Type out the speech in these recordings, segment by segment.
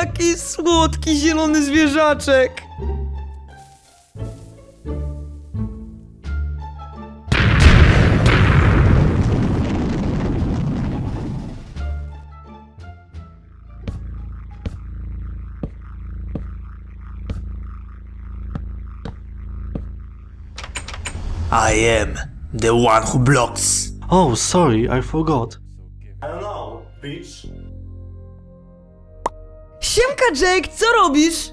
Jaki słodki zielony zwierzaczek. I am the one who blocks. Oh, sorry, I forgot. I don't know, bitch. Siemka Jake, co robisz?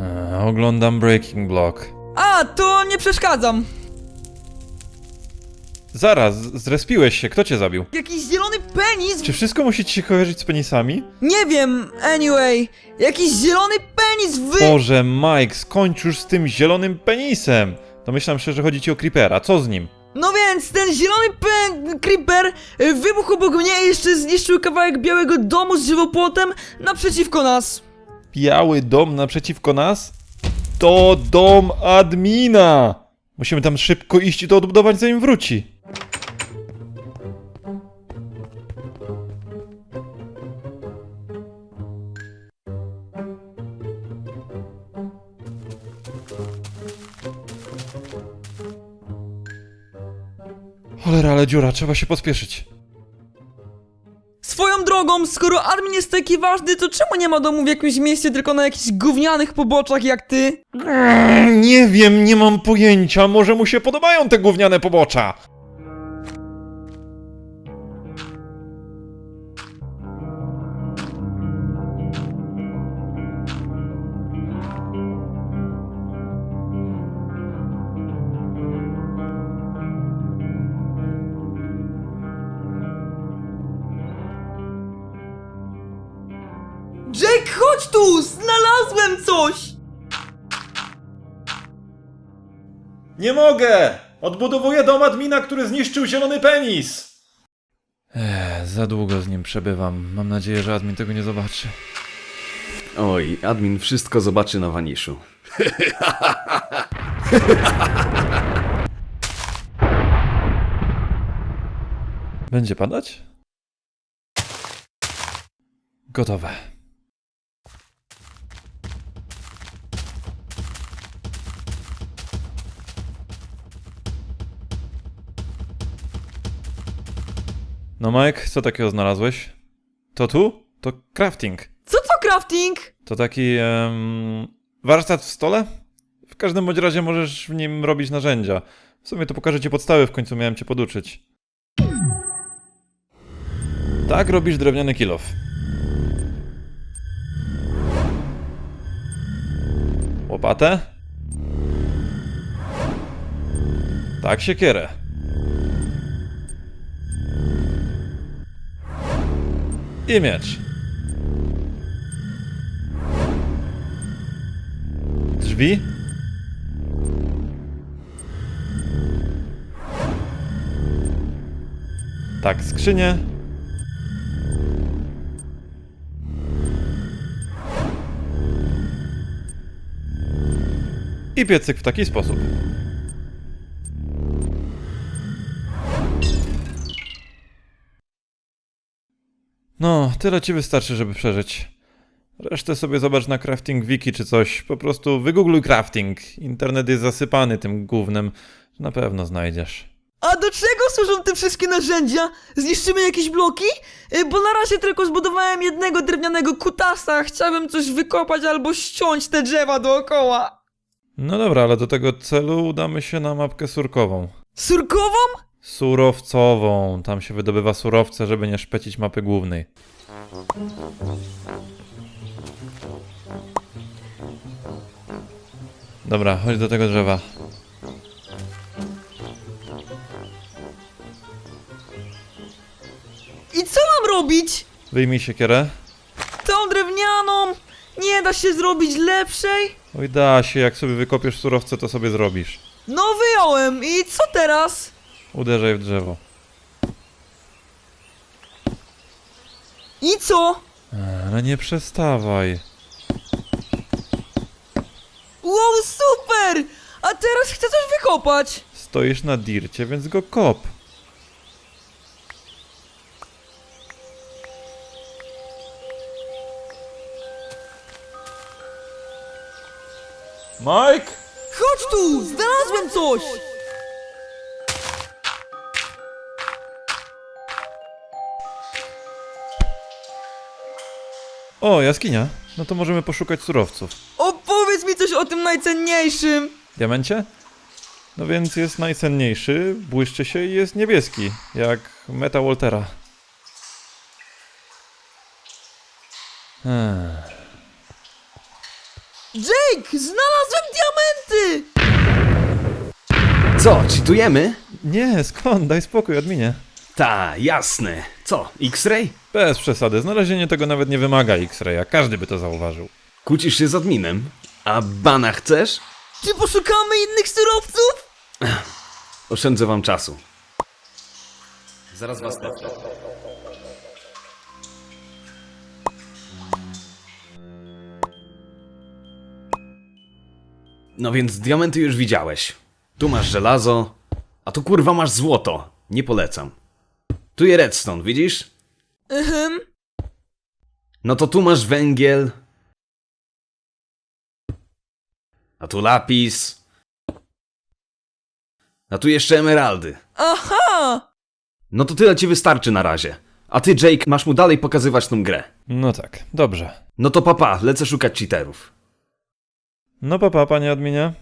E, oglądam Breaking Block. A, to nie przeszkadzam. Zaraz, zrespiłeś się, kto cię zabił? Jakiś zielony penis? Czy wszystko musi ci się kojarzyć z penisami? Nie wiem, anyway. Jakiś zielony penis wy... Boże, Mike, skończ już z tym zielonym penisem! Domyślam się, że chodzi ci o Creepera, co z nim? No więc, ten zielony creeper y, wybuchł obok mnie i jeszcze zniszczył kawałek białego domu z żywopłotem naprzeciwko nas. Biały dom naprzeciwko nas? To dom admina! Musimy tam szybko iść i to odbudować zanim wróci. Cholera, ale dziura, trzeba się pospieszyć. Swoją drogą, skoro admin jest taki ważny, to czemu nie ma domu w jakimś mieście, tylko na jakichś gównianych poboczach jak ty? Nie wiem, nie mam pojęcia. Może mu się podobają te gówniane pobocza. Jake, chodź tu! Znalazłem coś! Nie mogę! Odbudowuję dom admina, który zniszczył zielony penis! Eee, za długo z nim przebywam. Mam nadzieję, że admin tego nie zobaczy. Oj, admin wszystko zobaczy na waniszu. Będzie padać? Gotowe. No Mike, co takiego znalazłeś? To tu? To crafting. Co to crafting? To taki em, warsztat w stole? W każdym bądź razie możesz w nim robić narzędzia. W sumie to pokażę ci podstawy, w końcu miałem cię poduczyć. Tak robisz drewniany kilof. Łopatę? Tak siekierę. I miecz. Drzwi? Tak, skrzynie. I piecyk w taki sposób. No, tyle ci wystarczy, żeby przeżyć. Resztę sobie zobacz na Crafting Wiki czy coś. Po prostu wygoogluj crafting. Internet jest zasypany tym gównem. Na pewno znajdziesz. A do czego służą te wszystkie narzędzia? Zniszczymy jakieś bloki? Y, Bo na razie tylko zbudowałem jednego drewnianego kutasa. Chciałbym coś wykopać albo ściąć te drzewa dookoła. No dobra, ale do tego celu udamy się na mapkę surkową. Surkową? Surowcową. Tam się wydobywa surowce, żeby nie szpecić mapy głównej. Dobra, chodź do tego drzewa. I co mam robić? Wyjmij siekierę. Tą drewnianą? Nie da się zrobić lepszej? Oj, da się, jak sobie wykopiesz surowce, to sobie zrobisz. No wyjąłem i co teraz? Uderzaj w drzewo. I co? Ale no nie przestawaj. Wow, super! A teraz chcę coś wykopać! Stoisz na dircie, więc go kop. Mike! Chodź tu! Znalazłem coś! O, jaskinia. No to możemy poszukać surowców. Opowiedz mi coś o tym najcenniejszym! Diamencie? No więc jest najcenniejszy, błyszczy się i jest niebieski, jak meta Waltera. Ech. Jake! Znalazłem diamenty! Co, cheatujemy? Nie, skąd? Daj spokój, adminie. Ta, jasne. Co, X-Ray? Bez przesady, znalezienie tego nawet nie wymaga X-raya, każdy by to zauważył. Kłócisz się z adminem? A bana chcesz? Czy poszukamy innych surowców? Oszczędzę wam czasu. Zaraz was tepnę. No więc diamenty już widziałeś. Tu masz żelazo, a tu kurwa masz złoto. Nie polecam. Tu jest redstone, widzisz? Mhm. No to tu masz węgiel. A tu lapis. A tu jeszcze emeraldy. Aha! No to tyle ci wystarczy na razie. A ty, Jake, masz mu dalej pokazywać tą grę. No tak, dobrze. No to papa, lecę szukać cheaterów. No papa, panie adminie.